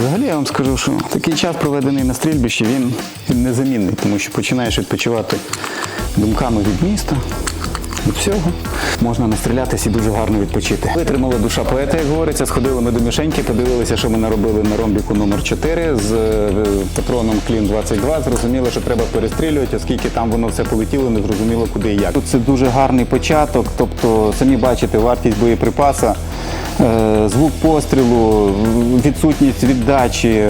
Взагалі я вам скажу, що такий час проведений на стрільбищі, він, незамінний, тому що починаєш відпочивати думками від міста, від всього. Можна настрілятися і дуже гарно відпочити. Витримала душа поета, як говориться, сходили ми до мішеньки, подивилися, що ми наробили на ромбіку номер 4 з е, патроном Клін 22. Зрозуміло, що треба перестрілювати, оскільки там воно все полетіло, не зрозуміло куди і як. Тут це дуже гарний початок, тобто самі бачите вартість боєприпаса. Е, Звук пострілу, відсутність віддачі.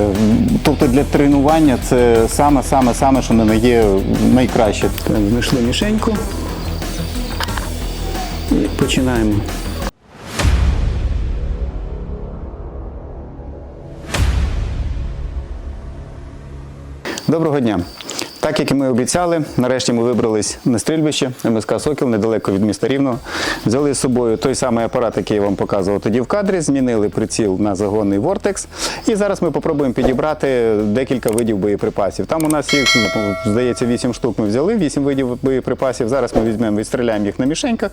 Тобто для тренування це саме, саме, саме, що не є найкраще. Так, Знайшли мішеньку і починаємо. Доброго дня. Так як і ми обіцяли, нарешті ми вибрались на стрільбище МСК Сокіл недалеко від міста Рівного. Взяли з собою той самий апарат, який я вам показував тоді в кадрі, змінили приціл на загонний Vortex. І зараз ми попробуємо підібрати декілька видів боєприпасів. Там у нас їх, ну, здається, 8 штук ми взяли, 8 видів боєприпасів. Зараз ми візьмемо, відстріляємо їх на мішеньках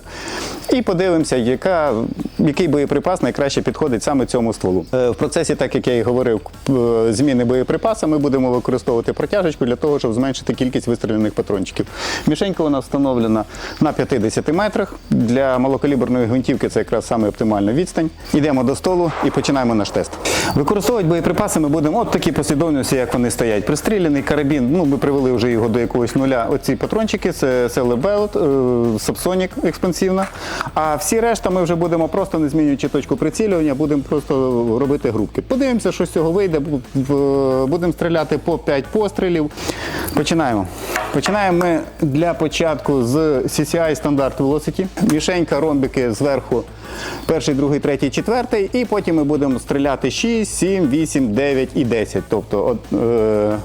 і подивимося, яка, який боєприпас найкраще підходить саме цьому стволу. Е, В процесі, так як я і говорив, е, зміни боєприпаса, ми будемо використовувати протяжечку для того, щоб зменшити кількість вистріляних патрончиків. Мішенька нас встановлена на 50 метрах. Для малокаліберної гвинтівки це якраз саме оптимальна відстань. Йдемо до столу і починаємо наш тест. Використовувати боєприпаси ми будемо от такі послідовності, як вони стоять. Пристріляний карабін, ну ми привели вже його до якогось нуля. Оці патрончики це е, Subsonic експансивна. А всі решта ми вже будемо просто не змінюючи точку прицілювання, будемо просто робити групки. Подивимося, що з цього вийде. Будемо стріляти по 5 пострілів. Починаємо. Починаємо ми для початку з CCI стандарт Velocity. Мішенька, ромбики зверху. Перший, другий, третій, четвертий. І потім ми будемо стріляти 6, 7, 8, 9 і 10. Тобто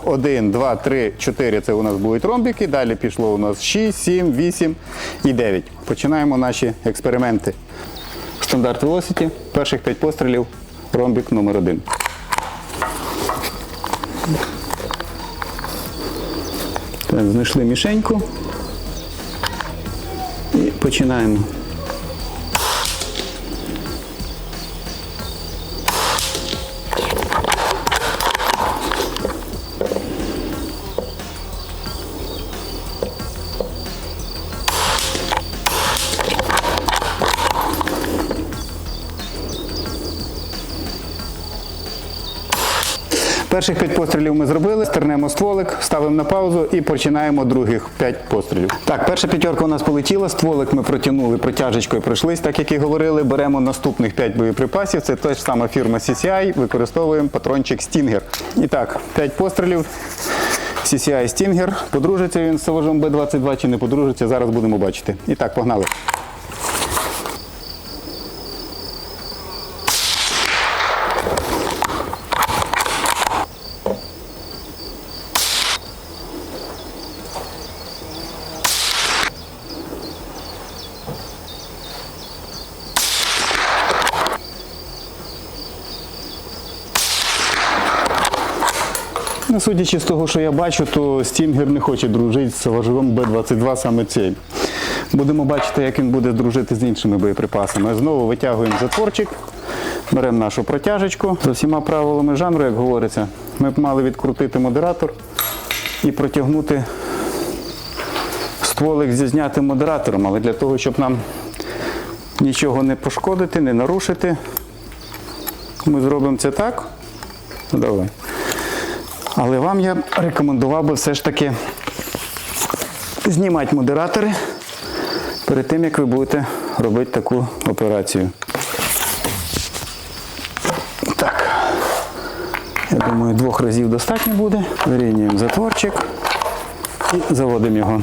1, 2, 3, 4 це у нас будуть ромбики. Далі пішло у нас 6, 7, 8 і 9. Починаємо наші експерименти. Стандарт Velocity. Перших 5 пострілів. Ромбик номер 1. Так, знайшли мішеньку і починаємо. Перших п'ять пострілів ми зробили, стернемо стволик, ставимо на паузу і починаємо других п'ять пострілів. Так, перша п'ятерка у нас полетіла, стволик ми протягнули, протяжечкою пройшлись, так як і говорили. Беремо наступних п'ять боєприпасів. Це та ж сама фірма CCI, використовуємо патрончик Stinger. І так, п'ять пострілів. CCI Stinger. Подружиться він з Savage B22 чи не подружиться, зараз будемо бачити. І так, погнали. Ну, судячи з того, що я бачу, то Стінгер не хоче дружити з важовим Б-22 саме цей. Будемо бачити, як він буде дружити з іншими боєприпасами. Знову витягуємо затворчик, беремо нашу протяжечку. За всіма правилами жанру, як говориться, ми б мали відкрутити модератор і протягнути стволик зі знятим модератором, але для того, щоб нам нічого не пошкодити, не нарушити, ми зробимо це так. Давай. Але вам я рекомендував би все ж таки знімати модератори перед тим, як ви будете робити таку операцію. Так. Я думаю, двох разів достатньо буде. Вирівнюємо затворчик і заводимо його.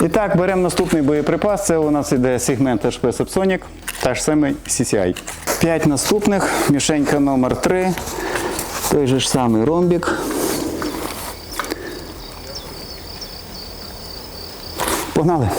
І так, беремо наступний боєприпас. Це у нас іде сегмент HP Subsonic, та ж саме CCI. П'ять наступних, мішенька номер 3 той же ж самий ромбік. Погнали.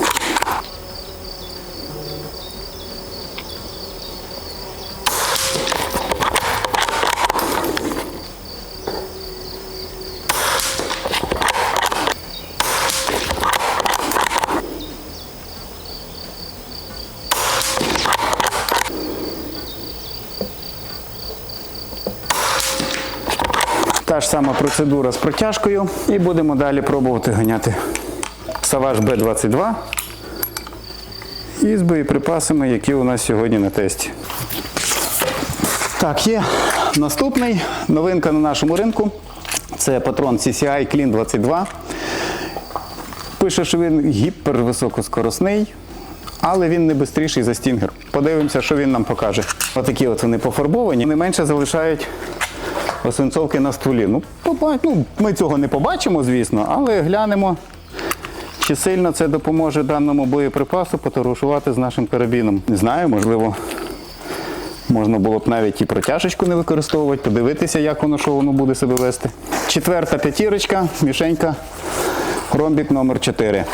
Ж сама процедура з протяжкою. І будемо далі пробувати ганяти Саваж Б-22 і з боєприпасами, які у нас сьогодні на тесті. Так, є наступний новинка на нашому ринку. Це патрон CCI Clean 22. Пише, що він гіпервисокоскоросний, але він не швидший за стінгер. Подивимося, що він нам покаже. Отакі от вони пофарбовані, не менше залишають освинцовки на стволі. Ну, ну, ми цього не побачимо, звісно, але глянемо, чи сильно це допоможе даному боєприпасу потарушувати з нашим карабіном. Не знаю, можливо, можна було б навіть і протяжечку не використовувати, подивитися, як воно, що воно буде себе вести. Четверта п'ятірочка, мішенька, ромбік номер 4.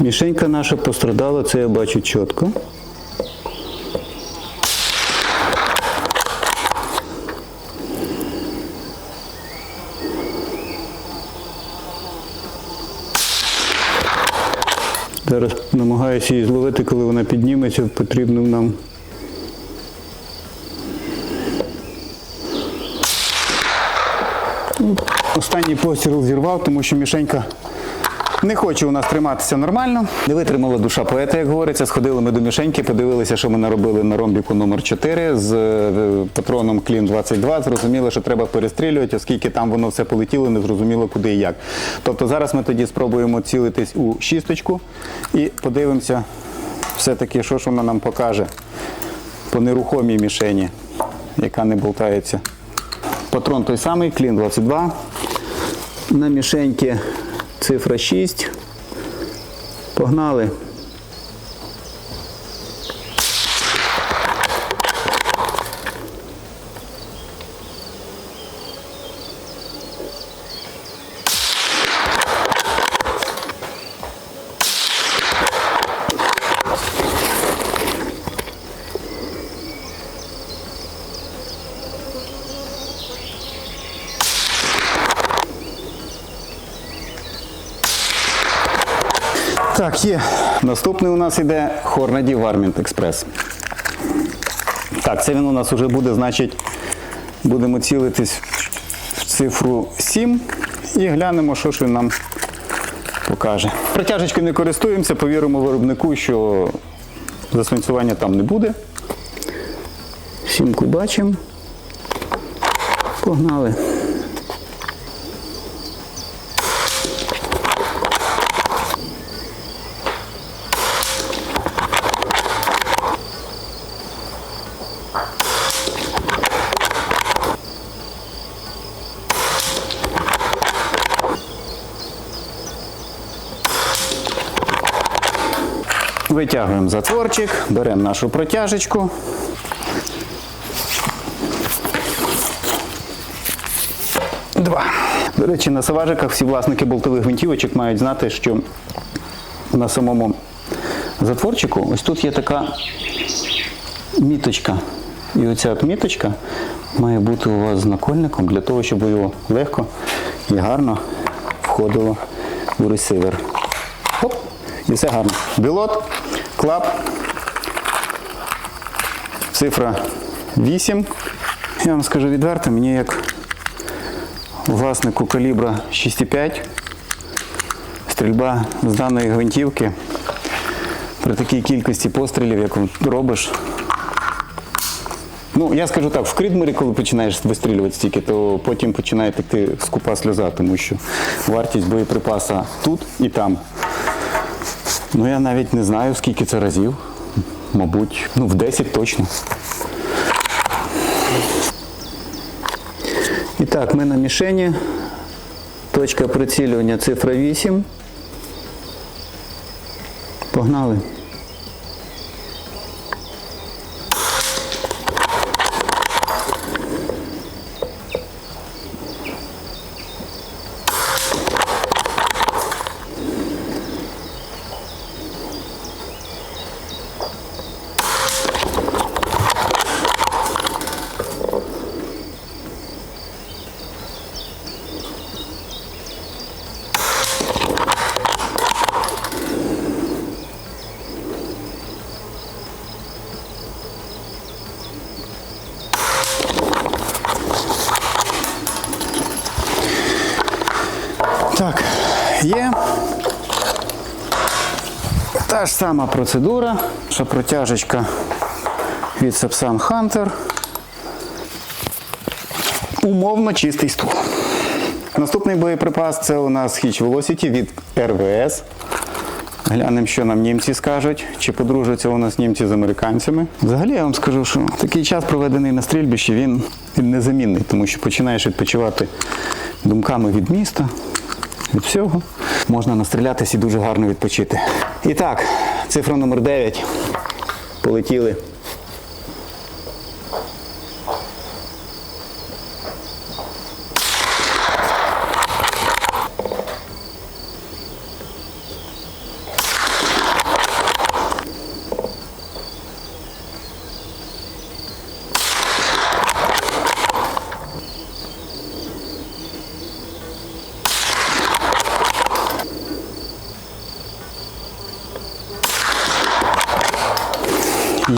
Мішенька наша пострадала, це я бачу чітко. Зараз намагаюся її зловити, коли вона підніметься, потрібно нам. Ну, Останній постріл зірвав, тому що мішенька не хоче у нас триматися нормально. Не витримала душа поета, як говориться. Сходили ми до мішеньки, подивилися, що ми наробили на ромбіку номер 4 з е, патроном Клін 22. Зрозуміли, що треба перестрілювати, оскільки там воно все полетіло, не зрозуміло куди і як. Тобто зараз ми тоді спробуємо цілитись у шісточку і подивимося все-таки, що ж вона нам покаже по нерухомій мішені, яка не болтається. Патрон той самий, Клін 22. На мішеньки цифра 6. Погнали. Так, є. Наступний у нас йде Hornady Warmint Express. Так, це він у нас вже буде, значить, будемо цілитись в цифру 7 і глянемо, що ж він нам покаже. Протяжечкою не користуємося, повіримо виробнику, що засвинцювання там не буде. Сімку бачимо. Погнали. Витягуємо затворчик, беремо нашу протяжечку. Два. До речі, на саважиках всі власники болтових гвинтівочок мають знати, що на самому затворчику ось тут є така міточка. І оця от міточка має бути у вас з накольником для того, щоб його легко і гарно входило в ресивер. І все гарно. Білот, клап, цифра 8. Я вам скажу відверто, мені як власнику калібра 6,5 стрільба з даної гвинтівки при такій кількості пострілів, як робиш. Ну, я скажу так, в Крідмері, коли починаєш вистрілювати стільки, то потім починає текти скупа сльоза, тому що вартість боєприпаса тут і там. Ну, я навіть не знаю, скільки це разів. Мабуть, ну, в 10 точно. І так, ми на мішені. Точка прицілювання цифра 8. Погнали. Ж сама процедура, що протяжечка від Sepsan Hunter. Умовно чистий ствол. Наступний боєприпас це у нас Hitch Velocity від RVS. Глянемо, що нам німці скажуть, чи подружаться у нас німці з американцями. Взагалі я вам скажу, що такий час, проведений на стрільбищі, він, він незамінний, тому що починаєш відпочивати думками від міста, від всього. Можна настрілятися і дуже гарно відпочити. І так, цифра номер 9. Полетіли.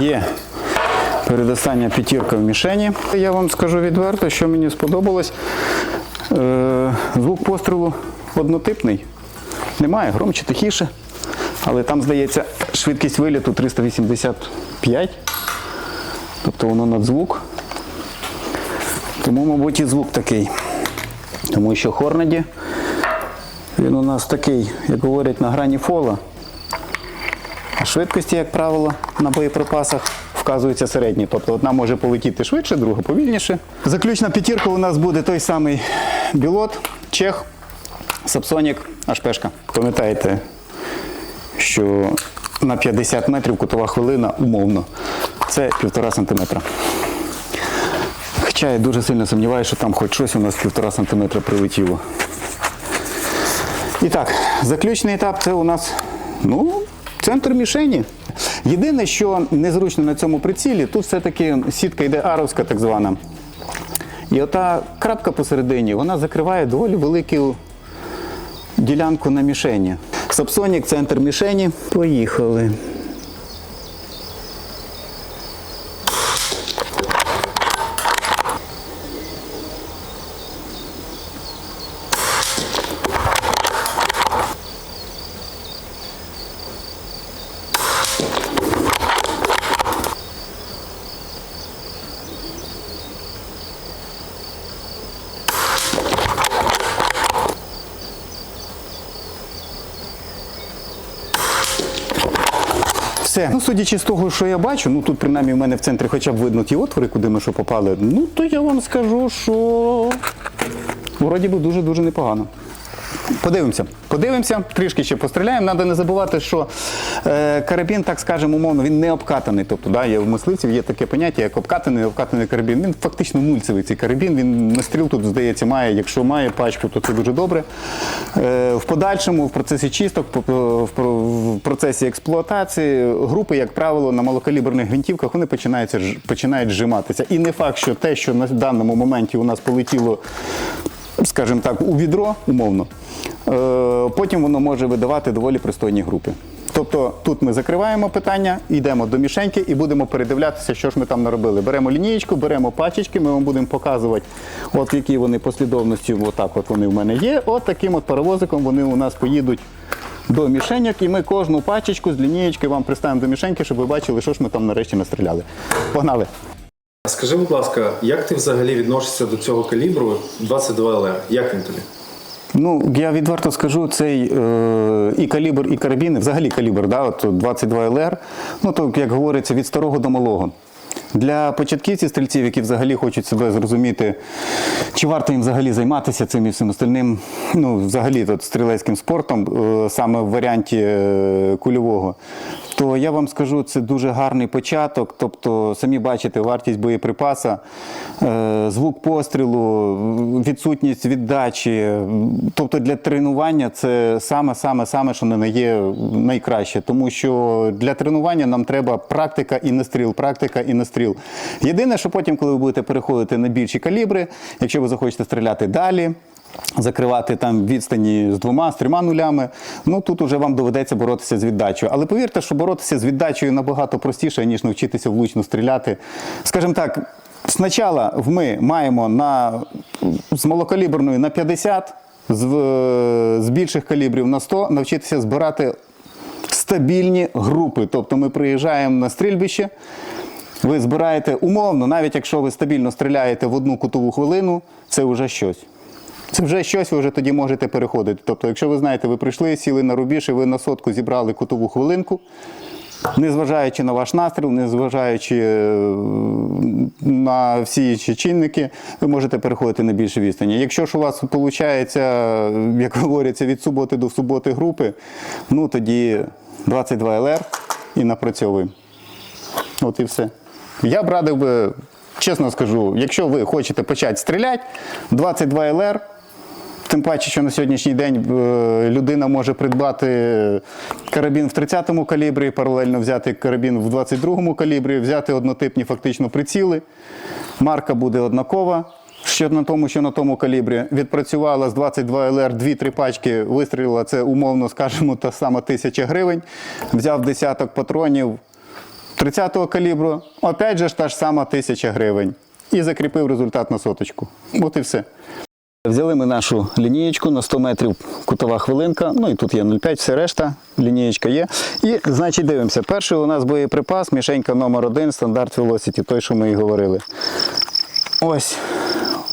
Є передостання п'ятірка в мішені. Я вам скажу відверто, що мені сподобалось. Е, звук пострілу однотипний. Немає, громче, тихіше. Але там, здається, швидкість виліту 385. Тобто воно надзвук. Тому, мабуть, і звук такий. Тому що Хорнеді, він у нас такий, як говорять, на грані фола. Швидкості, як правило, на боєприпасах вказуються середні. Тобто одна може полетіти швидше, друга повільніше. Заключна п'ятірка у нас буде той самий білот, чех, Сапсонік, Ашпешка. Пам'ятаєте, що на 50 метрів кутова хвилина умовно. Це півтора сантиметра. Хоча я дуже сильно сумніваюся, що там хоч щось у нас півтора сантиметра прилетіло. І так, заключний етап це у нас ну, центр мішені. Єдине, що незручно на цьому прицілі, тут все-таки сітка йде аровська так звана. І ота крапка посередині, вона закриває доволі велику ділянку на мішені. Сапсонік, центр мішені. Поїхали. Все. Ну, судячи з того, що я бачу, ну тут принаймні в мене в центрі хоча б видно ті отвори, куди ми що попали, ну то я вам скажу, що вроді би дуже-дуже непогано. Подивимося, подивимося, трішки ще постріляємо. Треба не забувати, що е, карабін, так скажемо, умовно, він не обкатаний. Тобто, да, є в мисливців є таке поняття, як обкатаний, обкатаний карабін. Він фактично нульцевий цей карабін. Він на стріл тут, здається, має. Якщо має пачку, то це дуже добре. Е, в подальшому, в процесі чисток, в процесі експлуатації, групи, як правило, на малокаліберних гвинтівках вони починаються починають зжиматися. І не факт, що те, що на даному моменті у нас полетіло скажімо так, у відро, умовно, е, потім воно може видавати доволі пристойні групи. Тобто тут ми закриваємо питання, йдемо до мішеньки і будемо передивлятися, що ж ми там наробили. Беремо лінієчку, беремо пачечки, ми вам будемо показувати, от які вони послідовності, отак от вони в мене є. От таким от паровозиком вони у нас поїдуть до мішеньок, і ми кожну пачечку з лінієчки вам приставимо до мішеньки, щоб ви бачили, що ж ми там нарешті настріляли. Погнали! Скажи, будь ласка, як ти взагалі відносишся до цього калібру 22 ЛР? Як він тобі? Ну, я відверто скажу, цей е, і калібр, і карабін, взагалі калібр, да, от 22 ЛР, ну то, як говориться, від старого до малого. Для початківців стрільців, які взагалі хочуть себе зрозуміти, чи варто їм взагалі займатися цим і всім остальним, ну, взагалі тут, стрілецьким спортом, е, саме в варіанті е, кульового, то я вам скажу, це дуже гарний початок. Тобто, самі бачите, вартість боєприпаса, е, звук пострілу, відсутність віддачі. Тобто для тренування це саме, саме, саме, що не є найкраще. Тому що для тренування нам треба практика і настріл, практика і настріл. Єдине, що потім, коли ви будете переходити на більші калібри, якщо ви захочете стріляти далі. Закривати там відстані з двома, з трьома нулями. Ну тут уже вам доведеться боротися з віддачею. Але повірте, що боротися з віддачею набагато простіше, ніж навчитися влучно стріляти. Скажімо так, спочатку ми маємо на, з малокаліберної на 50, з, е, з більших калібрів на 100 навчитися збирати стабільні групи. Тобто ми приїжджаємо на стрільбище, ви збираєте умовно, навіть якщо ви стабільно стріляєте в одну кутову хвилину, це вже щось. Це вже щось, ви вже тоді можете переходити. Тобто, якщо ви знаєте, ви прийшли, сіли на рубіж, і ви на сотку зібрали кутову хвилинку, незважаючи на ваш настріл, незважаючи е, на всі інші чинники, ви можете переходити на більше відстані. Якщо ж у вас виходить, як говориться, від суботи до суботи групи, ну тоді 22 ЛР і напрацьовуємо. От і все. Я б радив би, чесно скажу, якщо ви хочете почати стріляти, 22 ЛР. Тим паче, що на сьогоднішній день е, людина може придбати карабін в 30-му калібрі, паралельно взяти карабін в 22-му калібрі, взяти однотипні фактично приціли. Марка буде однакова. Що на тому, що на тому калібрі відпрацювала з 22 ЛР 2-3 пачки, вистрілила це умовно, скажімо, та сама тисяча гривень. Взяв десяток патронів 30-го калібру, опять же та ж сама тисяча гривень. І закріпив результат на соточку. От і все. Взяли ми нашу лінієчку на 100 метрів кутова хвилинка. Ну і тут є 0,5, все решта, лінієчка є. І, значить, дивимося. Перший у нас боєприпас, мішенька номер 1 стандарт Velocity, той, що ми і говорили. Ось.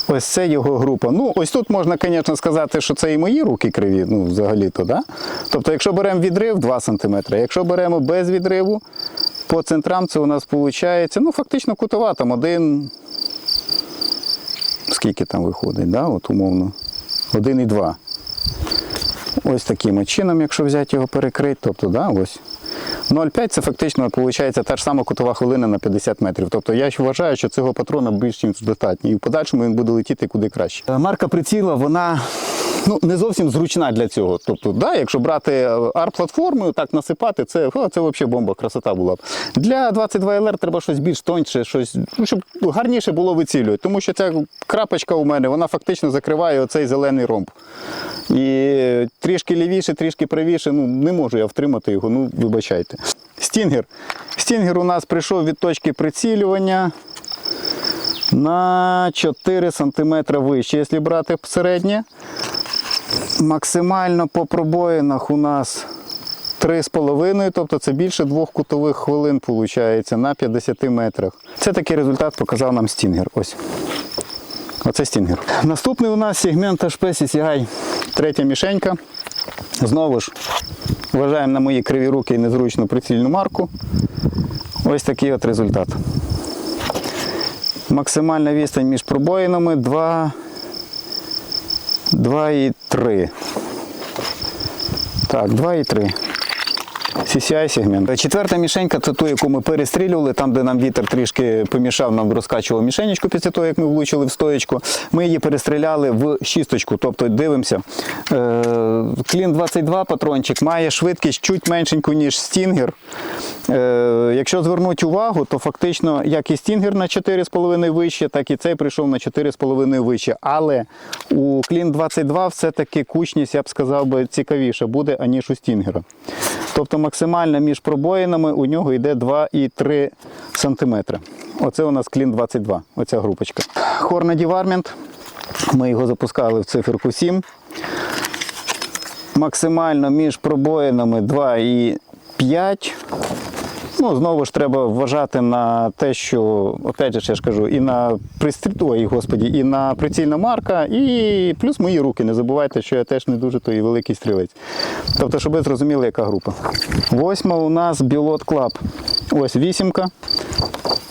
Ось це його група. Ну, ось тут можна, звісно, сказати, що це і мої руки криві, ну, взагалі-то, да? Тобто, якщо беремо відрив 2 см, якщо беремо без відриву, по центрам це у нас виходить, ну, фактично кутова, там один, скільки там виходить, да? От умовно, 1,2. Ось таким чином, якщо взяти його перекрити, тобто, да, ось. 0,5 це фактично виходить та ж сама кутова хвилина на 50 метрів. Тобто я вважаю, що цього патрона більш ніж достатньо. І в подальшому він буде летіти куди краще. Марка приціла, вона ну, не зовсім зручна для цього. Тобто, да, якщо брати AR-платформу, так насипати, це, о, це взагалі бомба, красота була б. Для 22 LR треба щось більш тоньше, щось, ну, щоб гарніше було вицілювати. Тому що ця крапочка у мене, вона фактично закриває оцей зелений ромб. І трішки лівіше, трішки правіше, ну не можу я втримати його, ну вибачайте. Стінгер. Стінгер у нас прийшов від точки прицілювання на 4 см вище, якщо брати середнє. Максимально по пробоїнах у нас 3,5, тобто це більше двох кутових хвилин виходить на 50 метрах. Це такий результат показав нам стінгер. Ось. Оце стінгер. Наступний у нас сегмент HP CCI, третя мішенька. Знову ж вважаємо на мої криві руки і незручну прицільну марку. Ось такий от результат. Максимальна відстань між пробоїнами 2, 2,3. Так, 2,3. CCI сегмент. Четверта мішенька це ту, яку ми перестрілювали, там, де нам вітер трішки помішав, нам розкачував мішенечку після того, як ми влучили в стоєчку. Ми її перестріляли в шісточку. Тобто дивимося. Клін 22 патрончик має швидкість чуть меншеньку, ніж стінгер. Якщо звернути увагу, то фактично як і стінгер на 4,5 вище, так і цей прийшов на 4,5 вище. Але у Клін 22 все-таки кучність, я б сказав би, цікавіша буде, аніж у стінгера. Тобто максимально між пробоїнами у нього йде 2,3 см. Оце у нас клін 22, оця групочка. Hornady Дівармент. Ми його запускали в циферку 7. Максимально між пробоїнами 2,5. Ну, знову ж треба вважати на те, що, опять же, я ж кажу, і на пристрій, ой, господі, і на прицільна марка, і плюс мої руки. Не забувайте, що я теж не дуже той великий стрілець. Тобто, щоб ви зрозуміли, яка група. Восьма у нас Білот Club. Ось вісімка.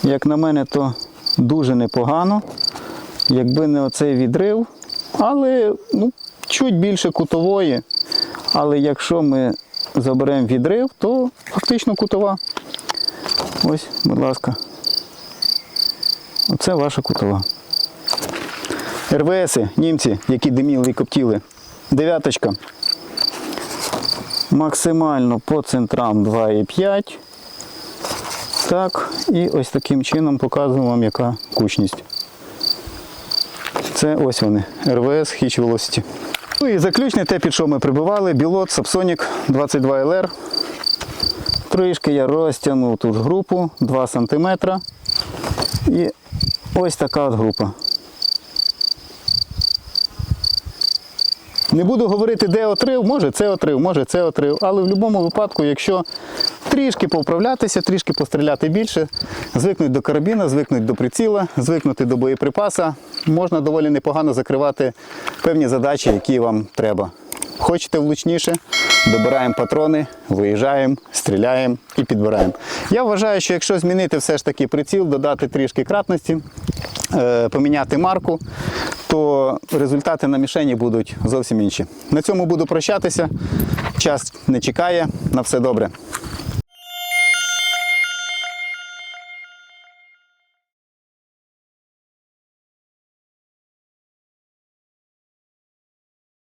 Як на мене, то дуже непогано. Якби не оцей відрив, але ну, чуть більше кутової. Але якщо ми заберемо відрив, то фактично кутова. Ось, будь ласка. Оце ваша кутова. РВСи, німці, які диміли і коптіли. Дев'яточка. Максимально по центрам 2,5. Так, і ось таким чином показуємо вам, яка кучність. Це ось вони, РВС Hitch Velocity. Ну і заключне те, під що ми прибивали, білот Subsonic 22 LR. Трішки я розтягнув ту групу 2 см. І ось така от група. Не буду говорити, де отрив, може це отрив, може це отрив. Але в будь-якому випадку, якщо трішки повправлятися, трішки постріляти більше, звикнуть до карабіна, звикнуть до приціла, звикнути до боєприпаса, можна доволі непогано закривати певні задачі, які вам треба. Хочете влучніше, добираємо патрони, виїжджаємо, стріляємо і підбираємо. Я вважаю, що якщо змінити все ж таки приціл, додати трішки кратності, е, поміняти марку, то результати на мішені будуть зовсім інші. На цьому буду прощатися. Час не чекає. На все добре.